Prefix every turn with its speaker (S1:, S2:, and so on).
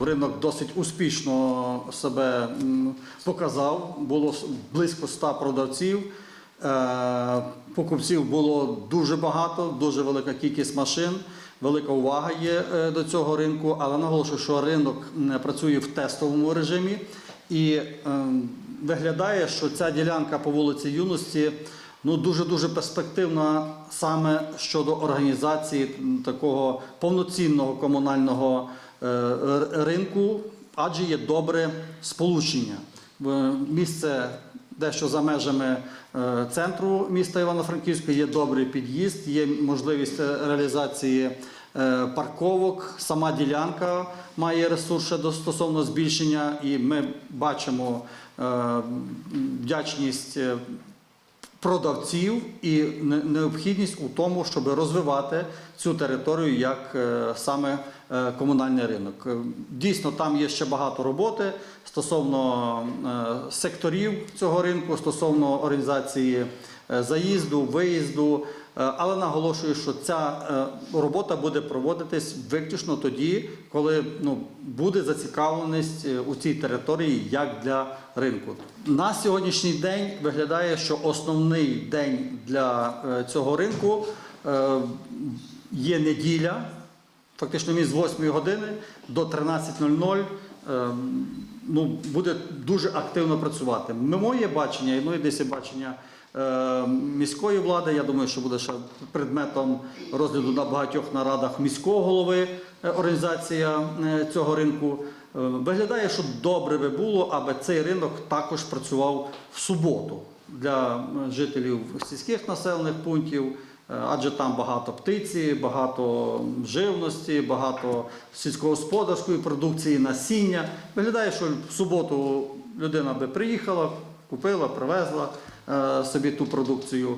S1: Ринок досить успішно себе показав. Було близько 100 продавців. Е, Покупців було дуже багато, дуже велика кількість машин, велика увага є е, до цього ринку, але наголошую, що ринок працює в тестовому режимі і е, виглядає, що ця ділянка по вулиці Юності ну, дуже-дуже перспективна саме щодо організації такого повноцінного комунального е, ринку, адже є добре сполучення. Місце дещо за межами е, центру міста Івано-Франківська є добрий під'їзд, є можливість е, реалізації парковок. Сама ділянка має ресурс ще до- стосовно збільшення, і ми бачимо вдячність. Продавців і необхідність у тому, щоб розвивати цю територію як е, саме е, комунальний ринок. Е, Дійсно, там є ще багато роботи стосовно секторів цього ринку, стосовно організації заїзду, виїзду. Е, Але наголошую, що ця е, робота буде проводитись виключно тоді, коли ну, буде зацікавленість е, у цій території як для ринку. На сьогоднішній день виглядає, що основний день для цього ринку є неділя, фактично він з 8 години до 13.00 е, ну, буде дуже активно працювати. Моє бачення, і і десь бачення міської влади, я думаю, що буде ще предметом розгляду на багатьох нарадах міського голови е, організація е, цього ринку. Е, Виглядає, що добре би було, аби цей ринок також працював в суботу для е, жителів сільських населених пунктів. Е, Адже там багато птиці, багато живності, багато сільськогосподарської продукції, насіння. Виглядає, що в суботу людина би приїхала, купила, привезла е, собі ту продукцію.